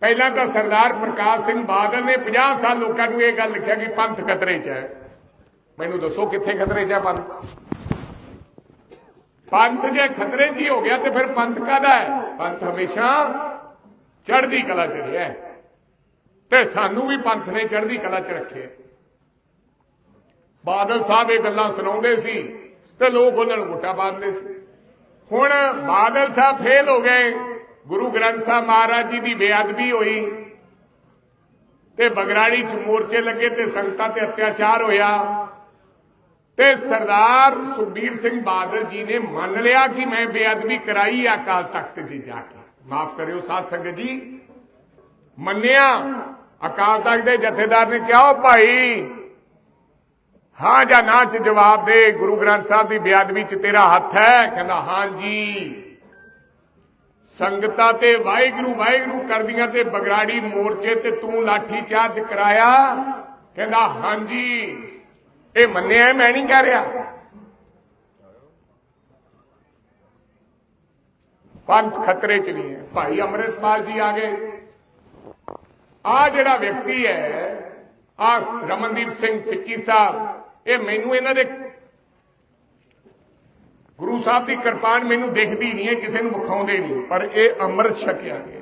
ਪਹਿਲਾਂ ਤਾਂ ਸਰਦਾਰ ਪ੍ਰਕਾਸ਼ ਸਿੰਘ ਬਾਦਲ ਨੇ 50 ਸਾਲ ਲੋਕਾਂ ਨੂੰ ਇਹ ਗੱਲ ਲਿਖਿਆ ਕਿ ਪੰਥ ਖਤਰੇ 'ਚ ਹੈ। ਮੈਨੂੰ ਦੱਸੋ ਕਿੱਥੇ ਖਤਰੇ 'ਚ ਹੈ ਪੰਥ? ਪੰਥ ਜੇ ਖਤਰੇ 'ਚ ਹੀ ਹੋ ਗਿਆ ਤੇ ਫਿਰ ਪੰਥ ਕਾਦਾ ਹੈ? ਪੰਥ ਹਮੇਸ਼ਾ ਚੜ੍ਹਦੀ ਕਲਾ 'ਚ ਰਿਹਾ ਤੇ ਸਾਨੂੰ ਵੀ ਪੰਥ ਨੇ ਚੜ੍ਹਦੀ ਕਲਾ 'ਚ ਰੱਖਿਆ ਬਾਦਲ ਸਾਹਿਬ ਇਹ ਗੱਲਾਂ ਸੁਣਾਉਂਦੇ ਸੀ ਤੇ ਲੋਕ ਉਹਨਾਂ ਨੂੰ ਗੁੱਟਾ ਪਾਉਂਦੇ ਸੀ। ਹੁਣ ਬਾਦਲ ਸਾਹਿਬ ਫੇਲ ਹੋ ਗਏ। ਗੁਰੂ ਗ੍ਰੰਥ ਸਾਹਿਬ ਮਹਾਰਾਜ ਜੀ ਦੀ ਬੇਅਦਬੀ ਹੋਈ ਤੇ ਬਗਰਾੜੀ ਚ ਮੋਰਚੇ ਲੱਗੇ ਤੇ ਸੰਗਤਾਂ ਤੇ ਅਤਿਆਚਾਰ ਹੋਇਆ ਤੇ ਸਰਦਾਰ ਸੁਖਬੀਰ ਸਿੰਘ ਬਾਦਲ ਜੀ ਨੇ ਮੰਨ ਲਿਆ ਕਿ ਮੈਂ ਬੇਅਦਬੀ ਕਰਾਈ ਆ, ਅਕਾਲ ਤਖਤ ਜੀ ਜਾ ਕੇ। ਮਾਫ ਕਰਿਓ ਸਾਧ ਸੰਗਤ ਜੀ। ਮੰਨਿਆ, ਅਕਾਲ ਤਖਤ ਦੇ ਜਥੇਦਾਰ ਨੇ ਕਿਹਾ ਉਹ ਭਾਈ, ਹਾਂ ਜਾਂ ਨਾ ਚ ਜਵਾਬ ਦੇ, ਗੁਰੂ ਗ੍ਰੰਥ ਸਾਹਿਬ ਦੀ ਬੇਅਦਬੀ ਚ ਤੇਰਾ ਹੱਥ ਹੈ? ਕਹਿੰਦਾ, ਹਾਂ ਜੀ। ਸੰਗਤਾਂ ਤੇ ਵਾਹਿਗੁਰੂ ਵਾਹਿਗੁਰੂ ਕਰਦੀਆਂ ਤੇ ਬਗਰਾੜੀ ਮੋਰਚੇ ਤੇ ਤੂੰ ਲਾਠੀ ਚਾਰਜ ਕਰਾਇਆ? ਕਹਿੰਦਾ, ਹਾਂਜੀ। ਇਹ ਮੰਨਿਆ ਮੈਂ ਨਹੀਂ ਕਹਿ ਰਿਹਾ। ਪੰਥ ਖਤਰੇ ਚ ਨਹੀਂ ਹੈ। ਭਾਈ ਅੰਮ੍ਰਿਤਪਾਲ ਜੀ ਆ ਗਏ। ਆ ਜਿਹੜਾ ਵਿਅਕਤੀ ਹੈ ਆ ਰਮਨਦੀਪ ਸਿੰਘ ਸਿੱਕੀ ਸਾਹਿਬ, ਇਹ ਮੈਨੂੰ ਇਹਨਾਂ ਦੇ ਗੁਰੂ ਸਾਹਿਬ ਦੀ ਕਿਰਪਾਨ ਮੈਨੂੰ ਦਿਖਦੀ ਨਹੀਂ ਹੈ, ਕਿਸੇ ਨੂੰ ਵਿਖਾਉਂਦੇ ਨਹੀਂ। ਪਰ ਇਹ ਅੰਮ੍ਰਿਤ ਛਕਿਆ ਗਿਆ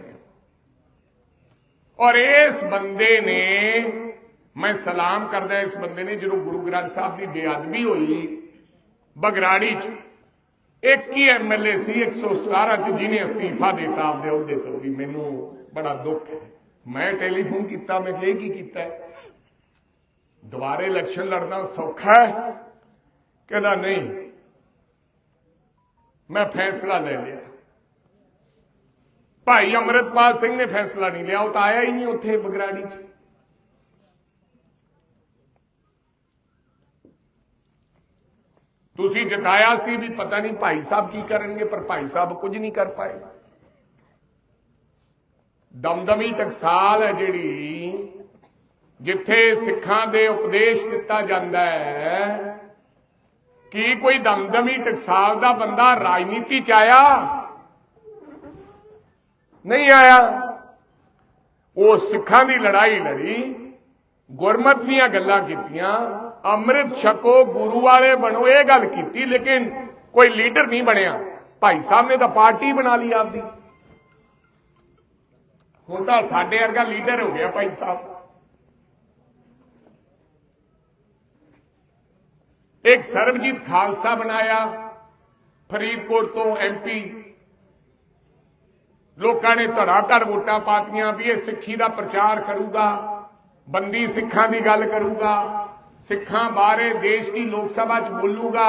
ਔਰ ਇਸ ਬੰਦੇ ਨੇ, ਮੈਂ ਸਲਾਮ ਕਰਦਾ ਇਸ ਬੰਦੇ ਨੇ, ਜਦੋਂ ਗੁਰੂ ਗ੍ਰੰਥ ਸਾਹਿਬ ਦੀ ਬੇਅਦਬੀ ਹੋਈ, ਬਗਰਾੜੀ ਚ, ਇੱਕ ਹੀ ਐਮਐਲਏ ਸੀ 117 ਚ, ਜਿਹਨੇ ਅਸਤੀਫਾ ਦਿੱਤਾ ਆਪਦੇ ਅਹੁਦੇ ਤੋਂ ਵੀ ਮੈਨੂੰ ਬੜਾ ਦੁੱਖ ਹੈ। ਮੈਂ ਟੈਲੀਫੋਨ ਕੀਤਾ, ਮੈਂ ਕਿਹਾ, ਇਹ ਕੀ ਕੀਤਾ ਦੁਬਾਰੇ ਇਲੈਕਸ਼ਨ ਲੜਨਾ ਸੌਖਾ ਹੈ? ਕਹਿੰਦਾ, ਨਹੀਂ। ਮੈਂ ਫੈਸਲਾ ਲੈ ਲਿਆ। ਭਾਈ ਅਮਰਤਪਾਲ ਸਿੰਘ ਨੇ ਫੈਸਲਾ ਨਹੀਂ ਲਿਆ, ਉਹ ਤਾਂ ਆਇਆ ਹੀ ਨਹੀਂ ਉੱਥੇ ਬਗਰਾੜੀ 'ਚ। ਤੁਸੀਂ ਜਤਾਇਆ ਸੀ ਵੀ ਪਤਾ ਨਹੀਂ ਭਾਈ ਸਾਹਿਬ ਕੀ ਕਰਨਗੇ, ਪਰ ਭਾਈ ਸਾਹਿਬ ਕੁਝ ਨਹੀਂ ਕਰ ਪਾਏ। ਦਮਦਮੀ ਟਕਸਾਲ ਹੈ ਜਿਹੜੀ, ਜਿੱਥੇ ਸਿੱਖਾਂ ਦੇ ਉਪਦੇਸ਼ ਦਿੱਤਾ ਜਾਂਦਾ ਹੈ ਕੀ ਕੋਈ ਦਮਦਮੀ ਟਕਸਾਲ ਦਾ ਬੰਦਾ ਰਾਜਨੀਤੀ ਚ ਆਇਆ? ਨਹੀਂ ਆਇਆ। ਉਹ ਸਿੱਖਾਂ ਦੀ ਲੜਾਈ ਲੜੀ, ਗੁਰਮਤ ਦੀਆਂ ਗੱਲਾਂ ਕੀਤੀਆਂ, ਅੰਮ੍ਰਿਤ ਛਕੋ, ਗੁਰੂ ਵਾਲੇ ਬਣੋ, ਇਹ ਗੱਲ ਕੀਤੀ, ਲੇਕਿਨ ਕੋਈ ਲੀਡਰ ਨਹੀਂ ਬਣਿਆ। ਭਾਈ ਸਾਹਿਬ ਨੇ ਤਾਂ ਪਾਰਟੀ ਬਣਾ ਲਈ ਆਪਦੀ। ਹੁਣ ਤਾਂ ਸਾਡੇ ਵਰਗਾ ਲੀਡਰ ਹੋ ਗਿਆ ਭਾਈ ਸਾਹਿਬ। ਇੱਕ ਸਰਬਜੀਤ ਖਾਲਸਾ ਬਣਾਇਆ। ਫਰੀਦਕੋਟ ਤੋਂ ਐਮਪੀ ਲੋਕਾਂ ਨੇ ਧੜਾ ਧੜ ਵੋਟਾਂ ਪਾਤੀਆਂ ਵੀ ਇਹ ਸਿੱਖੀ ਦਾ ਪ੍ਰਚਾਰ ਕਰੂਗਾ, ਬੰਦੀ ਸਿੱਖਾਂ ਦੀ ਗੱਲ ਕਰੂਗਾ, ਸਿੱਖਾਂ ਬਾਰੇ ਦੇਸ਼ ਦੀ ਲੋਕ ਸਭਾ 'ਚ ਬੋਲੂਗਾ।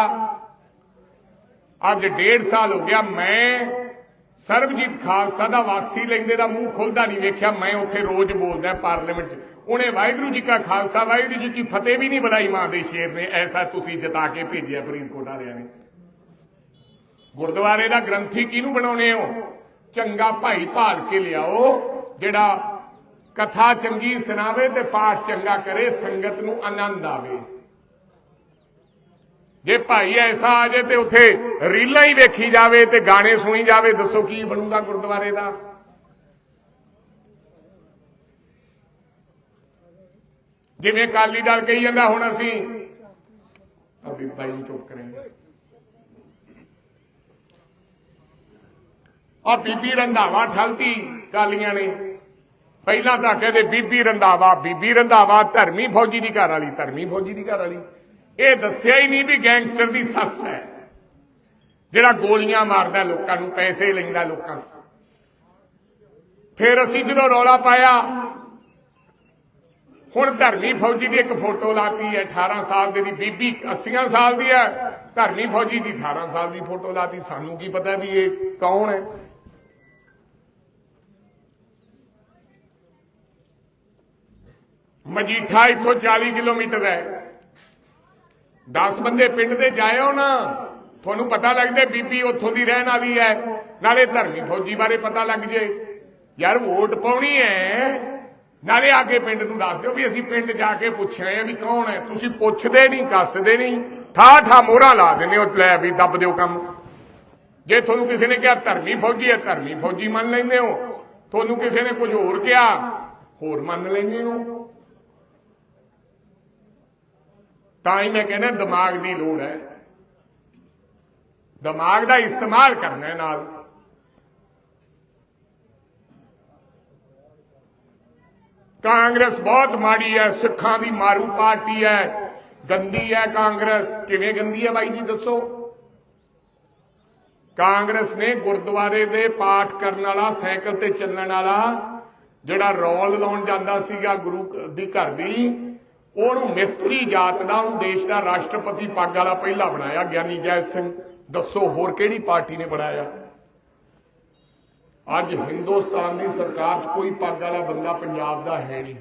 ਅੱਜ ਡੇਢ ਸਾਲ ਹੋ ਗਿਆ, ਮੈਂ ਸਰਬਜੀਤ ਖਾਲਸਾ ਦਾ ਵਾਸੀ ਲੈਂਦੇ ਦਾ ਮੂੰਹ ਖੁੱਲਦਾ ਨਹੀਂ ਵੇਖਿਆ, ਮੈਂ ਉੱਥੇ ਰੋਜ਼ ਬੋਲਦਾ ਪਾਰਲੀਮੈਂਟ 'ਚ। ਉਹਨੇ ਵਾਹਿਗੁਰੂ ਜੀ ਕਾ ਖਾਲਸਾ, ਵਾਹਿਗੁਰੂ ਜੀ ਕੀ ਫਤਿਹ ਵੀ ਨਹੀਂ ਬੁਲਾਈ ਮਾਂ ਦੇ ਸ਼ੇਰ ਨੇ, ਐਸਾ ਤੁਸੀਂ ਜਿਤਾ ਕੇ ਭੇਜਿਆ ਫਰੀਦਕੋਟ ਵਾਲਿਆਂ ਨੇ। ਗੁਰਦੁਆਰੇ ਦਾ ਗ੍ਰੰਥੀ ਕਿਹਨੂੰ ਬਣਾਉਣੇ ਹੋ? ਚੰਗਾ ਭਾਈ ਭਾਲ ਕੇ ਲਿਆਓ, ਜਿਹੜਾ ਕਥਾ ਚੰਗੀ ਸੁਣਾਵੇ ਤੇ ਪਾਠ ਚੰਗਾ ਕਰੇ, ਸੰਗਤ ਨੂੰ ਆਨੰਦ ਆਵੇ। ਜੇ ਭਾਈ ਐਸਾ ਆ ਜੇ ਤੇ ਉੱਥੇ ਰੀਲਾਂ ਹੀ ਵੇਖੀ ਜਾਵੇ ਤੇ ਗਾਣੇ ਸੁਣੀ ਜਾਵੇ, ਦੱਸੋ ਕੀ ਬਣੂਗਾ ਗੁਰਦੁਆਰੇ ਦਾ? ਜਿਵੇਂ ਕਾਲੀ ਦਲ ਕਹੀ ਜਾਂਦਾ, ਹੁਣ ਅਸੀਂ ਅਭੀ ਭਾਈ ਨੂੰ ਚੁੱਪ ਕਰਾਂਗੇ। ਆ ਬੀਬੀ ਰੰਧਾਵਾ ਠਲਤੀ ਕਾਲੀਆਂ ਨੇ। ਪਹਿਲਾਂ ਤਾਂ ਕਹਿੰਦੇ ਬੀਬੀ ਰੰਧਾਵਾ ਬੀਬੀ ਰੰਧਾਵਾ ਧਰਮੀ ਫੌਜੀ ਦੀ ਘਰ ਵਾਲੀ, ਧਰਮੀ ਫੌਜੀ ਦੀ ਘਰ ਵਾਲੀ। ਇਹ ਦੱਸਿਆ ਹੀ ਨਹੀਂ ਵੀ ਗੈਂਗਸਟਰ ਦੀ ਸੱਸ ਹੈ। ਜਿਹੜਾ ਗੋਲੀਆਂ ਮਾਰਦਾ ਲੋਕਾਂ ਨੂੰ, ਪੈਸੇ ਲੈਂਦਾ ਲੋਕਾਂ ਤੋਂ ਫਿਰ ਅਸੀਂ ਜਦੋਂ ਰੌਲਾ ਪਾਇਆ, ਹੁਣ ਧਰਮੀ ਫੌਜੀ ਦੀ ਇੱਕ ਫੋਟੋ ਲਾਤੀ ਹੈ 18 ਸਾਲ ਦੇ ਦੀ ਬੀਬੀ 80 ਸਾਲ ਦੀ ਹੈ। ਧਰਮੀ ਫੌਜੀ ਦੀ 18 ਸਾਲ ਦੀ ਫੋਟੋ ਲਾਤੀ, ਸਾਨੂੰ ਕੀ ਪਤਾ ਵੀ ਇਹ ਕੌਣ ਹੈ। ਮਜੀਠਾ ਇੱਥੋਂ 40 ਕਿਲੋਮੀਟਰ ਹੈ। 10 ਬੰਦੇ ਪਿੰਡ ਦੇ ਜਾਇਓ ਨਾ, ਤੁਹਾਨੂੰ ਪਤਾ ਲੱਗਦਾ ਬੀਬੀ ਉੱਥੋਂ ਦੀ ਰਹਿਣ ਵਾਲੀ ਹੈ। ਨਾਲੇ ਧਰਮੀ ਫੌਜੀ ਬਾਰੇ ਪਤਾ ਲੱਗ ਜੇ। ਯਾਰ ਵੋਟ ਪਾਉਣੀ ਹੈ। ਨਾਲੇ ਆ ਕੇ ਪਿੰਡ ਨੂੰ ਦੱਸ ਦਿਓ ਵੀ ਅਸੀਂ ਪਿੰਡ ਜਾ ਕੇ ਪੁੱਛਿਆ ਆ ਵੀ ਕੌਣ ਹੈ। ਤੁਸੀਂ ਪੁੱਛਦੇ ਨਹੀਂ ਕੱਸਦੇ ਨਹੀਂ। ਠਾ ਠਾ ਮੋਹਰਾ ਲਾ ਦਿੰਦੇ ਹੋ, ਲੈ ਵੀ ਦੱਬ ਦਿਓ ਕੰਮ। ਜੇ ਤੁਹਾਨੂੰ ਕਿਸੇ ਨੇ ਕਿਹਾ ਧਰਮੀ ਫੌਜੀ ਹੈ, ਧਰਮੀ ਫੌਜੀ ਮੰਨ ਲੈਂਦੇ ਹੋ। ਤੁਹਾਨੂੰ ਕਿਸੇ ਨੇ ਕੁਝ ਹੋਰ ਕਿਹਾ, ਹੋਰ ਮੰਨ ਲੈਂਦੇ ਹੋ। ਤਾਂ ਹੀ ਮੈਂ ਕਹਿੰਦਾ ਦਿਮਾਗ ਦੀ ਲੋੜ ਹੈ। ਦਿਮਾਗ ਦਾ ਇਸਤੇਮਾਲ ਕਰਨਾ ਹੈ ਨਾਲ। ਕਾਂਗਰਸ ਬਹੁਤ ਮਾੜੀ ਹੈ, ਸਿੱਖਾਂ ਦੀ ਮਾਰੂ ਪਾਰਟੀ ਹੈ, ਗੰਦੀ ਹੈ ਕਾਂਗਰਸ। ਕਿਵੇਂ ਗੰਦੀ ਹੈ ਬਾਈ ਜੀ, ਦੱਸੋ। ਕਾਂਗਰਸ ਨੇ ਗੁਰਦੁਆਰੇ ਦੇ ਪਾਠ ਕਰਨ ਵਾਲਾ, ਸਾਈਕਲ ਤੇ ਚੱਲਣ ਵਾਲਾ, ਜਿਹੜਾ ਰੌਲ ਲਾਉਣ ਜਾਂਦਾ ਸੀਗਾ ਗੁਰੂ ਦੀ ਘਰ ਦੀ ਉਹਨੂੰ ਮਿਸਤਰੀ ਜਾਤ ਦਾ, ਉਹਨੂੰ ਦੇਸ਼ ਦਾ ਰਾਸ਼ਟਰਪਤੀ ਪੱਗ ਵਾਲਾ ਪਹਿਲਾ ਬਣਾਇਆ, ਗਿਆਨੀ ਜੈਲ ਸਿੰਘ। ਦੱਸੋ ਹੋਰ ਕਿਹੜੀ ਪਾਰਟੀ ਨੇ ਬਣਾਇਆ? ਅੱਜ ਹਿੰਦੁਸਤਾਨ ਦੀ ਸਰਕਾਰ 'ਚ ਕੋਈ ਪੱਗ ਵਾਲਾ ਬੰਦਾ ਪੰਜਾਬ ਦਾ ਹੈ ਨਹੀਂ।